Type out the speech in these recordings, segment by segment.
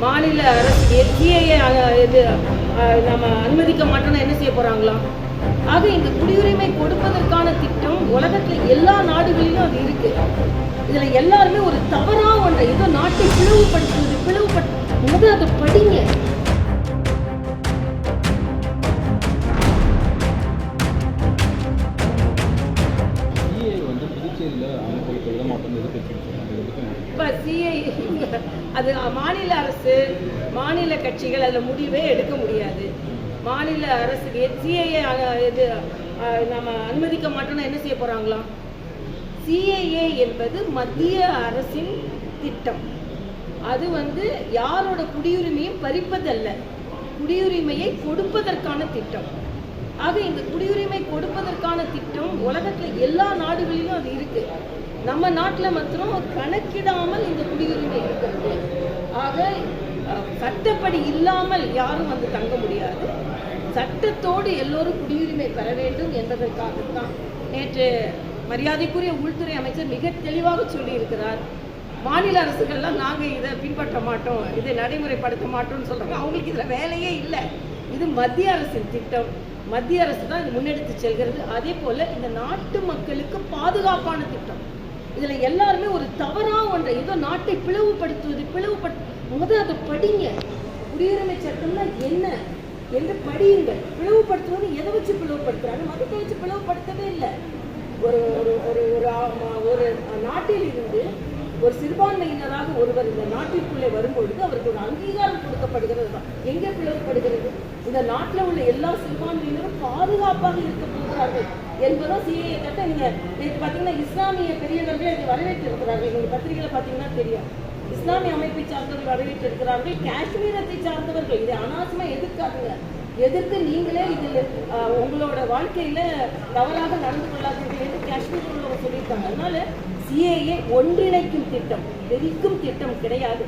மாநில அரசு சிஏஏ இது அஹ், நம்ம அனுமதிக்க மாட்டோம்னா என்ன செய்ய போகிறாங்களாம் ஆக இந்த குடியுரிமை கொடுப்பதற்கான திட்டம் உலகத்துல எல்லா நாடுகளிலும் அது இருக்கு. இதுல எல்லாருமே ஒரு தவறா ஒன்றை ஏதோ நாட்டை பிளவுபடுத்த இப்போ அது மாநில அரசு மாநில கட்சிகள் அதில் முடிவே எடுக்க முடியாது. மாநில அரசு சிஐஏ இது நம்ம அனுமதிக்க மாட்டோம்னா என்ன செய்ய போகிறாங்களாம் சிஏஏ என்பது மத்திய அரசின் திட்டம். அது வந்து யாரோட குடியுரிமையும் பறிப்பதல்ல. குடியுரிமையை கொடுப்பதற்கான திட்டம். ஆக இந்த குடியுரிமை கொடுப்பதற்கான திட்டம் உலகத்துல எல்லா நாடுகளிலும் அது இருக்கு. நம்ம நாட்டில் மாத்திரம் கணக்கிடாமல் இந்த குடியுரிமை இருக்கிறது. ஆக சட்டப்படி இல்லாமல் யாரும் வந்து தங்க முடியாது. சட்டத்தோடு எல்லோரும் குடியுரிமை பெற வேண்டும் என்பதற்காகத்தான் நேற்று மரியாதைக்குரிய உள்துறை அமைச்சர் மிக தெளிவாக சொல்லியிருக்கிறார். மாநில அரசுகள்லாம் நாங்கள் இதை பின்பற்ற மாட்டோம் இதை நடைமுறைப்படுத்த மாட்டோம்னு சொல்கிறாங்க அவங்களுக்கு இதில் வேலையே இல்லை. இது மத்திய அரசின் திட்டம். மத்திய அரசு தான் இது முன்னெடுத்து செல்கிறது. அதே போல இந்த நாட்டு மக்களுக்கு பாதுகாப்பான திட்டம். இதுல எல்லாருமே ஒரு தவறா ஒன்றை ஏதோ நாட்டை பிளவுபடுத்துவது பிளவுபடு முதல் அதை படிங்க. குடியுரிமை சட்டம்னா என்ன? என்று படியுங்கள். பிளவுபடுத்துவது எதை வச்சு பிளவுபடுத்துறாங்க? மதத்தை வச்சு பிளவுபடுத்தவே இல்லை. ஒரு ஒரு ஒரு ஒரு ஒரு நாட்டில் இருந்து ஒரு சிறுபான்மையினராக ஒருவர் இந்த நாட்டிற்குள்ளே வரும்பொழுது அவருக்கு ஒரு அங்கீகாரம் கொடுக்கப்படுகிறது தான். எங்கே பிளவுபடுகிறது? இந்த நாட்டில் உள்ள எல்லா சிறுபான்மையினரும் பாதுகாப்பாக இருக்க போகிறார்கள் என்பதும் சிஏ கட்ட நீங்க நேற்று பார்த்தீங்கன்னா இஸ்லாமிய பெரியவர்களே இதை வரவேற்றிருக்கிறார்கள். நீங்க பத்திரிகையில பார்த்தீங்கன்னா தெரியும். இஸ்லாமிய அமைப்பை சார்ந்தவர்கள் வரவேற்றிருக்கிறார்கள். காஷ்மீரத்தை சார்ந்தவர்கள். இதை அனாவசியமா எதிர்க்காதுங்க. எதிர்த்து நீங்களே இதில் வாழ்க்கையில தவறாக நடந்து கொள்ளாதீர்கள் என்று காஷ்மீர் உள்ளவங்க சொல்லியிருக்காங்க. அதனால சிஏஏ ஒன்றிணைக்கும் திட்டம் வெறிக்கும் திட்டம் கிடையாது.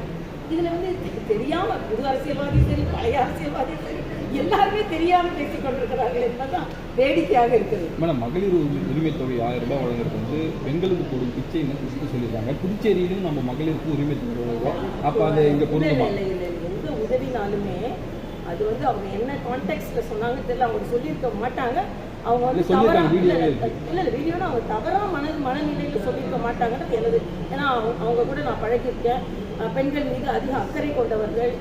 இதுல வந்து தெரியாம புது அரசியல்வாதி சரி பழைய அரசியல்வாதி சரி எல்லாருமே தெரியாம பேசிக் கொண்டிருக்கிறார்கள் என்பதுதான் வேடிக்கையாக இருக்குது. மேடம் மகளிர் உரி- உரிமை தொகை ஆயிரம் ரூபாய் வழங்குறது வந்து பெண்களுக்கு பிச்சைன்னு குறித்து சொல்லியிருக்காங்க. புதுச்சேரியிலும் நம்ம மகளிருக்கு உரிமை தொகை அப்போ அதை இங்கே இல்ல எந்த உதவினாலுமே அது வந்து அவங்க என்ன கான்டெக்ட்ல சொன்னாங்க தெரியல. அவங்க சொல்லியிருக்க மாட்டாங்க. அவங்க வந்து தவறா- இல்ல இல்ல, வீடியோனா அவங்க தவறா மன மனநிலையில சொல்லியிருக்க மாட்டாங்கன்றது எனது ஏன்னா அவங்க- அவங்க கூட நான் பழகியிருக்கேன். பெண்கள் மீது அதிக அக்கறை கொண்டவர்கள்.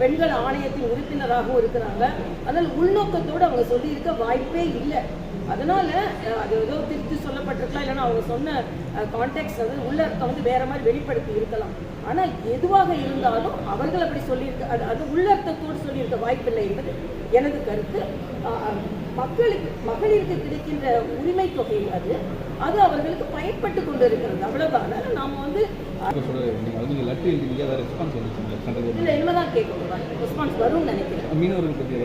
பெண்கள் ஆணையத்தின் உறுப்பினராகவும் இருக்கிறாங்க. அதனால் உள்நோக்கத்தோடு அவங்க சொல்லியிருக்க வாய்ப்பே இல்லை. அதனால அது ஏதோ திருத்தி சொல்லப்பட்டிருக்கலாம் இல்லைன்னா அவங்க சொன்ன கான்டாக்ட்ஸ் வந்து உள்ள இருக்க வந்து வேற மாதிரி வெளிப்படுத்தி இருக்கலாம். ஆனால் எதுவாக இருந்தாலும் அவர்கள் அப்படி சொல்லியிருக்க அது அது உள்ளர்த்தத்தோடு சொல்லியிருக்க வாய்ப்பில்லை என்பது எனது கருத்து. மக்களுக்கு மகளிருக்கு கிடைக்கின்ற உரிமை தொகை அது. அது அவர்களுக்கு பயன்பட்டு கொண்டு இருக்கிறது அவ்வளவுதான் நாம வந்து வரும்னு நினைக்கிறேன். மீனவர்கள் பற்றி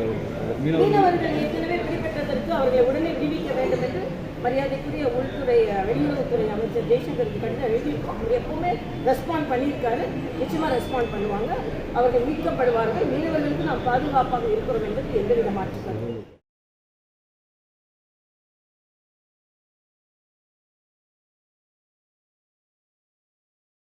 மீனவர்கள் ஏற்கனவே பிடிபட்டதற்கு அவர்களை உடனே விடுவிக்க வேண்டும் என்று மரியாதைக்குரிய உள்துறை வெளியுறவுத்துறை அமைச்சர் ஜெய்சங்கருக்கு கடிதம் எழுதியிருக்கோம். எப்பவுமே ரெஸ்பாண்ட் பண்ணியிருக்காரு. நிச்சயமா ரெஸ்பாண்ட் பண்ணுவாங்க. அவர்கள் மீட்கப்படுவார்கள். மீனவர்களுக்கு நாம் பாதுகாப்பாக இருக்கிறோம் என்பது எந்தவித மாற்று கருத்தும் இல்லை.